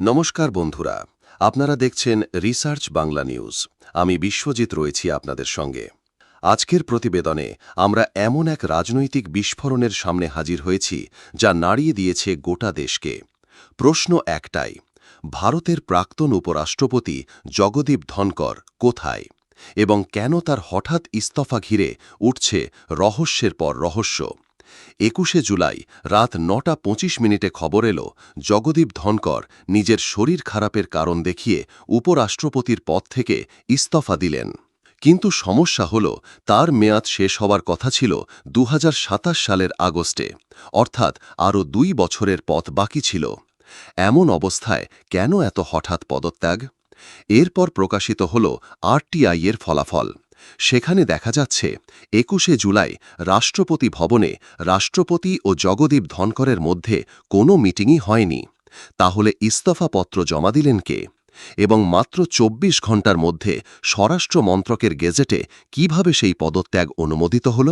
নমস্কার বন্ধুরা, আপনারা দেখছেন রিসার্চ বাংলা নিউজ। আমি বিশ্বজিৎ রয়েছি আপনাদের সঙ্গে। আজকের প্রতিবেদনে আমরা এমন এক রাজনৈতিক বিস্ফোরণের সামনে হাজির হয়েছি, যা নাড়িয়ে দিয়েছে গোটা দেশকে। প্রশ্ন একটাই, ভারতের প্রাক্তন উপরাষ্ট্রপতি জগদীপ ধনকর কোথায়? এবং কেন তার হঠাৎ ইস্তফা ঘিরে উঠছে রহস্যের পর রহস্য? একুশে জুলাই রাত নটা পঁচিশ মিনিটে খবর এলো, জগদীপ ধনকর নিজের শরীর খারাপের কারণ দেখিয়ে উপরাষ্ট্রপতির পদ থেকে ইস্তফা দিলেন। কিন্তু সমস্যা হল, তার মেয়াদ শেষ হওয়ার কথা ছিল দু হাজার সাতাশ সালের আগস্টে, অর্থাৎ আরও দুই বছরের পথ বাকি ছিল। এমন অবস্থায় কেন এত হঠাৎ পদত্যাগ? এরপর প্রকাশিত হল আরটিআইয়ের ফলাফল। সেখানে দেখা যাচ্ছে একুশে জুলাই রাষ্ট্রপতি ভবনে রাষ্ট্রপতি ও জগদীপ ধনকরের মধ্যে কোনো মিটিংই হয়নি। তাহলে ইস্তফাপত্র জমা দিলেন কে? এবং মাত্র ২৪ ঘণ্টার মধ্যে স্বরাষ্ট্র মন্ত্রকের গেজেটে কীভাবে সেই পদত্যাগ অনুমোদিত হল?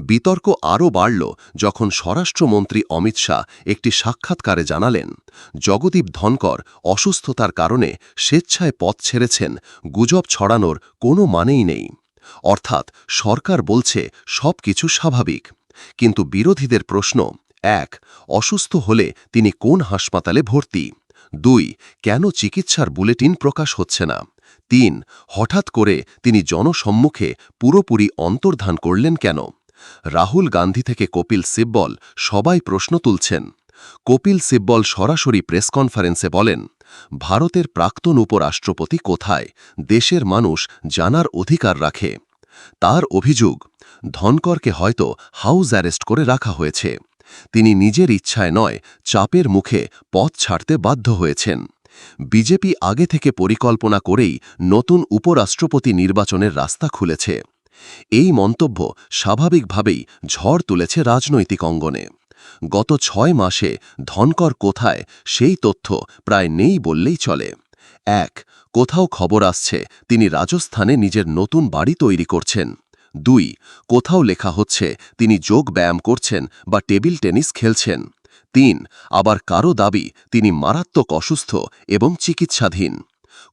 বিতর্ক আরও বাড়ল যখন স্বরাষ্ট্রমন্ত্রী অমিত শাহ একটি সাক্ষাৎকারে জানালেন, জগদীপ ধনকর অসুস্থতার কারণে স্বেচ্ছায় পথ ছেড়েছেন, গুজব ছড়ানোর কোনো মানেই নেই। অর্থাৎ সরকার বলছে সব কিছু স্বাভাবিক। কিন্তু বিরোধীদের প্রশ্ন, এক, অসুস্থ হলে তিনি কোন হাসপাতালে ভর্তি? দুই, কেন চিকিৎসার বুলেটিন প্রকাশ হচ্ছে না? তিন, হঠাৎ করে তিনি জনসম্মুখে পুরোপুরি অন্তর্ধান করলেন কেন? রাহুল গান্ধী থেকে কপিল সিব্বল সবাই প্রশ্ন তুলছেন। কপিল সিব্বল সরাসরি প্রেস কনফারেন্সে বলেন, ভারতের প্রাক্তন উপরাষ্ট্রপতি কোথায়? দেশের মানুষ জানার অধিকার রাখে। তার অভিযোগ, ধনকরকে হয়তো হাউস অ্যারেস্ট করে রাখা হয়েছে। তিনি নিজের ইচ্ছায় নয়, চাপের মুখে পথ ছাড়তে বাধ্য হয়েছেন। বিজেপি আগে থেকে পরিকল্পনা করেই নতুন উপরাষ্ট্রপতি নির্বাচনের রাস্তা খুলেছে। এই মন্তব্য স্বাভাবিকভাবেই ঝড় তুলেছে রাজনৈতিক অঙ্গনে। গত ছয় মাসে ধনকর কোথায় সেই তথ্য প্রায় নেই বললেই চলে। এক, কোথাও খবর আসছে তিনি রাজস্থানে নিজের নতুন বাড়ি তৈরি করছেন। দুই, কোথাও লেখা হচ্ছে, তিনি যোগ ব্যায়াম করছেন বা টেবিল টেনিস খেলছেন। তিন, আবার কারও দাবি, তিনি মারাত্মক অসুস্থ এবং চিকিৎসাধীন।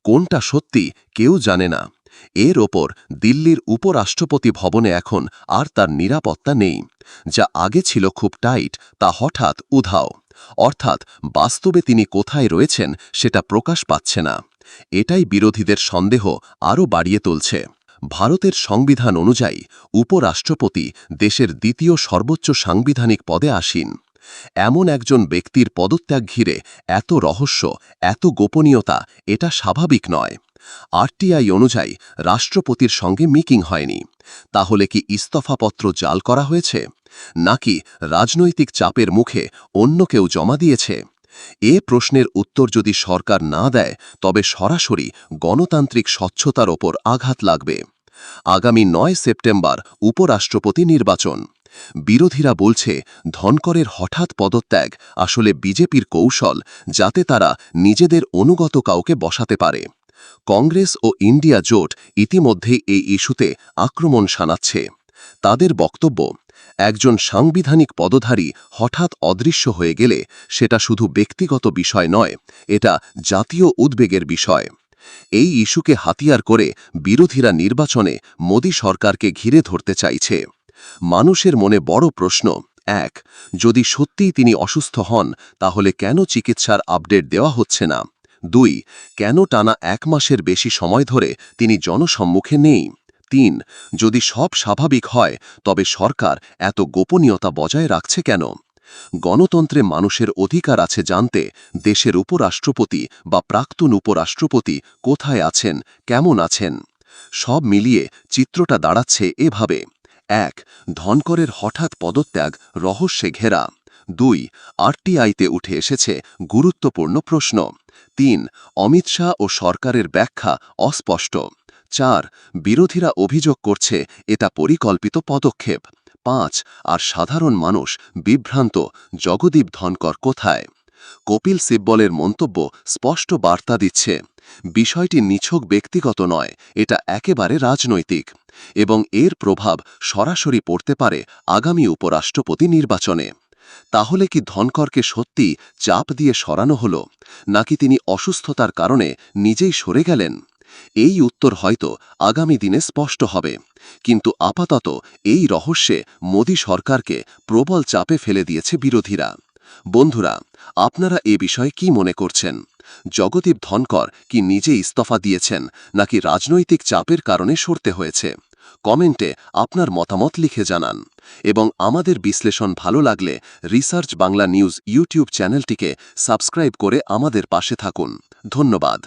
কোনটা সত্যি, কেউ জানে না। এর ওপর দিল্লির উপরাষ্ট্রপতি ভবনে এখন আর তার নিরাপত্তা নেই। যা আগে ছিল খুব টাইট, তা হঠাৎ উধাও। অর্থাৎ বাস্তবে তিনি কোথায় রয়েছেন, সেটা প্রকাশ পাচ্ছে না। এটাই বিরোধীদের সন্দেহ আরও বাড়িয়ে তুলছে। ভারতের সংবিধান অনুযায়ী উপরাষ্ট্রপতি দেশের দ্বিতীয় সর্বোচ্চ সাংবিধানিক পদে আসীন। এমন একজন ব্যক্তির পদত্যাগ ঘিরে এত রহস্য, এত গোপনীয়তা, এটা স্বাভাবিক নয়। আরটিআই অনুযায়ী রাষ্ট্রপতির সঙ্গে মিকিং হয়নি। তাহলে কি ইস্তফাপত্র জাল করা হয়েছে? নাকি রাজনৈতিক চাপের মুখে অন্য কেউ জমা দিয়েছে? এ প্রশ্নের উত্তর যদি সরকার না দেয়, তবে সরাসরি গণতান্ত্রিক স্বচ্ছতার ওপর আঘাত লাগবে। আগামী নয় সেপ্টেম্বর উপরাষ্ট্রপতি নির্বাচন। বিরোধীরা বলছে, ধনকরের হঠাৎ পদত্যাগ আসলে বিজেপির কৌশল যাতে তারা নিজেদের অনুগত কাউকে বসাতে পারে। কংগ্রেস ও ইন্ডিয়া জোট ইতিমধ্যেই এই ইস্যুতে আক্রমণ শানাচ্ছে। তাদের বক্তব্য একজন সাংবিধানিক পদধারী হঠাৎ অদৃশ্য হয়ে গেলে সেটা শুধু ব্যক্তিগত বিষয় নয়, এটা জাতীয় উদ্বেগের বিষয়। এই ইস্যুকে হাতিয়ার করে বিরোধীরা নির্বাচনে মোদী সরকারকে ঘিরে ধরতে চাইছে। মানুষের মনে বড় প্রশ্ন, এক, যদি সত্যিই তিনি অসুস্থ হন, তাহলে কেন চিকিৎসার আপডেট দেওয়া হচ্ছে না? দুই, কেন টানা এক মাসের বেশি সময় ধরে তিনি জনসম্মুখে নেই? তিন যদি সব স্বাভাবিক হয়, তবে সরকার এত গোপনীয়তা বজায় রাখছে কেন? গণতন্ত্রে মানুষের অধিকার আছে জানতে দেশের উপরাষ্ট্রপতি বা প্রাক্তন উপরাষ্ট্রপতি কোথায় আছেন, কেমন আছেন? সব মিলিয়ে চিত্রটা দাঁড়াচ্ছে এভাবে। এক, ধনকরের হঠাৎ পদত্যাগ রহস্যে ঘেরা। দুই, আরটিআইতে উঠে এসেছে গুরুত্বপূর্ণ প্রশ্ন। তিন, অমিত শাহ ও সরকারের ব্যাখ্যা অস্পষ্ট। চার, বিরোধীরা অভিযোগ করছে, এটা পরিকল্পিত পদক্ষেপ। পাঁচ, আর সাধারণ মানুষ, বিভ্রান্ত, জগদীপ ধনকর কোথায়? কপিল সিব্বলের মন্তব্য স্পষ্ট বার্তা দিচ্ছে, বিষয়টি নিছক ব্যক্তিগত নয়, এটা একেবারে রাজনৈতিক, এবং এর প্রভাব সরাসরি পড়তে পারে আগামী উপরাষ্ট্রপতি নির্বাচনে। তাহলে কি ধনকরকে সত্যি চাপ দিয়ে সরানো হল, নাকি তিনি অসুস্থতার কারণে নিজেই সরে গেলেন? এই উত্তর হয়তো আগামী দিনে স্পষ্ট হবে। কিন্তু আপাতত এই রহস্যে মোদী সরকারকে প্রবল চাপে ফেলে দিয়েছে বিরোধীরা। বন্ধুরা, আপনারা এ বিষয়ে কি মনে করছেন? জগদীপ ধনকর কি নিজে ইস্তফা দিয়েছেন, নাকি রাজনৈতিক চাপের কারণে সরতে হয়েছে? কমেন্টে আপনার মতামত লিখে জানান। এবং আমাদের বিশ্লেষণ ভালো লাগলে রিসার্চ বাংলা নিউজ ইউটিউব চ্যানেলটিকে সাবস্ক্রাইব করে আমাদের পাশে থাকুন। ধন্যবাদ।